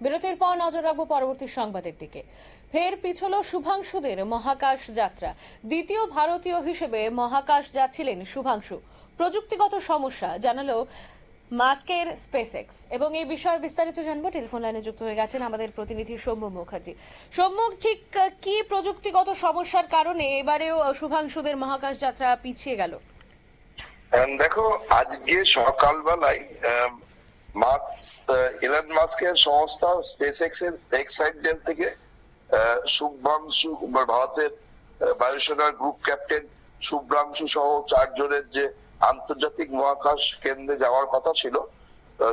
বিরতির পর নজর রাখব পরবর্তী সংবাদের দিকে। ফের পিছল শুভাংশুদের মহাকাশ যাত্রা। দ্বিতীয় ভারতীয় হিসেবে মহাকাশ যাচ্ছিলেন শুভাংশু। প্রযুক্তিগত সমস্যা, জানালো মাস্কের স্পেসএক্স। এবং এই বিষয়ে বিস্তারিত জানব। টেলিফোন লাইনে যুক্ত হয়ে গেছেন আমাদের প্রতিনিধি সৌম্য মুখার্জি। সৌম্য, ঠিক কি প্রযুক্তিগত সমস্যার কারণে এবারেও শুভাংশুদের মহাকাশ যাত্রা পিছিয়ে গেল? দেখো, আজকে সকালবেলায় ইলন মাস্কের সংস্থা স্পেস থেকে শুভ্রাংশু ভারতের বায়ুসেনার গ্রুপ ক্যাপ্টেন শুভ্রাংশু সহ চারজনের যে আন্তর্জাতিক মহাকাশ কেন্দ্রে যাওয়ার কথা ছিল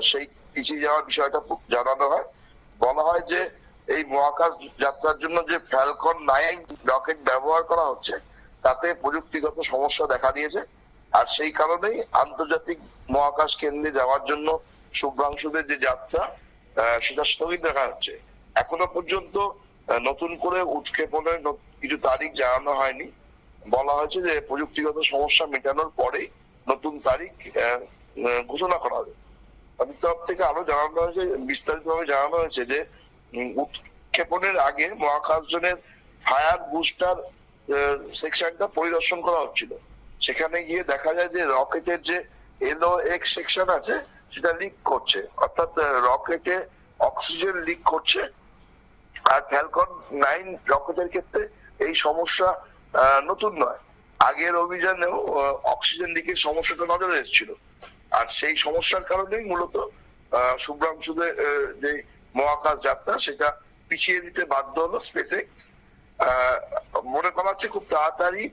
সেই পিছিয়ে যাওয়ার বিষয়টা জানানো হয় বলা হয় যে এই মহাকাশ যাত্রার জন্য যে ফ্যালকন নাইন রকেট ব্যবহার করা হচ্ছে, তাতে প্রযুক্তিগত সমস্যা দেখা দিয়েছে। আর সেই কারণেই আন্তর্জাতিক মহাকাশ কেন্দ্রে যাওয়ার জন্য শুভ্রাংশুদের যে যাত্রা সেটা স্থগিত রাখা হচ্ছে। এখনও পর্যন্ত নতুন করে উৎক্ষেপণের কিছু তারিখ জানানো হয়নি। বলা হয়েছে যে প্রযুক্তিগত সমস্যা মেটানোর পরেই নতুন তারিখ ঘোষণা করা হবে। তাদের তরফ থেকে আরও জানানো হয়েছে, বিস্তারিতভাবে জানানো হয়েছে যে উৎক্ষেপণের আগে মহাকাশজনের ফায়ার বুস্টার সেকশনটা পরিদর্শন করা হচ্ছিল। সেখানে গিয়ে দেখা যায় যে রকেটের যে এলও এক্স সেকশন আছে সেটা লিক করছে। অর্থাৎ রকেটে অক্সিজেন লিক করছে। আর ফ্যালকন নাইন রকেটের ক্ষেত্রে এই সমস্যা নতুন নয়। আগের অভিযানেও অক্সিজেন লিকের সমস্যাটা নজরে এসেছিল। আর সেই সমস্যার কারণেই মূলত আহ, যে মহাকাশ যাত্রা সেটা পিছিয়ে দিতে বাধ্য হলো স্পেস মনে করা হচ্ছে খুব তাড়াতাড়ি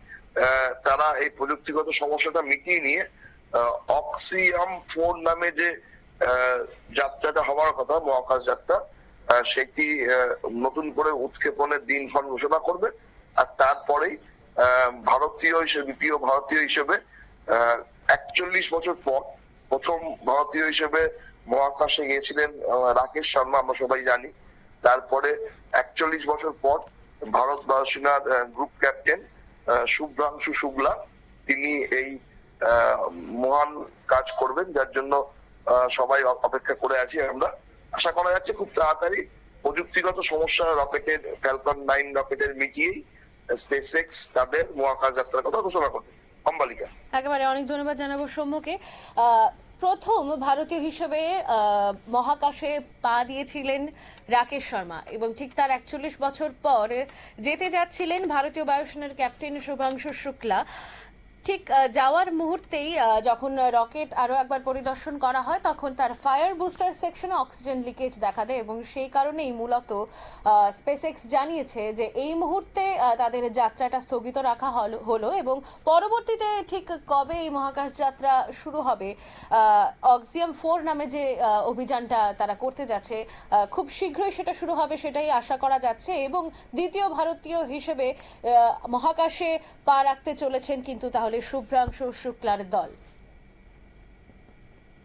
তারা এই প্রযুক্তিগত সমস্যাটা মিটিয়ে নিয়ে অক্সিয়াম ফোর নামে যে যাত্রাটা হওয়ার কথা, মহাকাশ যাত্রা সেটি নতুন করে উৎক্ষেপণের দিনক্ষণ ঘোষণা করবে। আর তারপরেই ভারতীয় হিসেবে, দ্বিতীয় ভারতীয় হিসেবে একচল্লিশ বছর পর প্রথম ভারতীয় হিসেবে মহাকাশে গিয়েছিলেন রাকেশ শর্মা, আমরা সবাই জানি। তারপরে একচল্লিশ বছর পর ভারত বায়ুসেনার গ্রুপ ক্যাপ্টেন শুভ্রাংশু শুক্লা তিনি এই মহান কাজ করবেন, যার জন্য সবাই অপেক্ষা করে আছি আমরা। আশা করা যাচ্ছে খুব তাড়াতাড়ি প্রযুক্তিগত সমস্যা রকেটের ফ্যালকন নাইন রকেটের মিটিয়েই স্পেস এক্স তাদের মহাকাশ যাত্রার কথা ঘোষণা করবে। অম্বালিকা। একেবারে অনেক ধন্যবাদ জানাব সৌম্যকে। প্রথম ভারতীয় হিসেবে মহাকাশে পা দিয়েছিলেন রাকেশ শর্মা এবং ঠিক তার একচল্লিশ বছর পর যেতে যাচ্ছিলেন ভারতীয় বায়ুসেনার ক্যাপ্টেন শুভাংশু শুক্লা। ঠিক যাওয়ার মুহূর্তেই যখন রকেট আরও একবার পরিদর্শন করা হয়, তখন তার ফায়ার বুস্টার সেকশনে অক্সিজেন লিকেজ দেখা দেয় এবং সেই কারণেই মূলত স্পেসএক্স জানিয়েছে যে এই মুহূর্তে তাদের যাত্রাটা স্থগিত রাখা হলো- হলো এবং পরবর্তীতে ঠিক কবে এই মহাকাশ যাত্রা শুরু হবে অক্সিয়াম ফোর নামে যে অভিযানটা তারা করতে যাচ্ছে খুব শীঘ্রই সেটা শুরু হবে সেটাই আশা করা যাচ্ছে এবং দ্বিতীয় ভারতীয় হিসেবে মহাকাশে পা রাখতে চলেছেন কিন্তু তাহলে শুভ্রাংশু শুক্লার দল।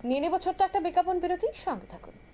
নিয়ে নেব ছোট্ট একটা বিজ্ঞাপন বিরতি সঙ্গে থাকুন।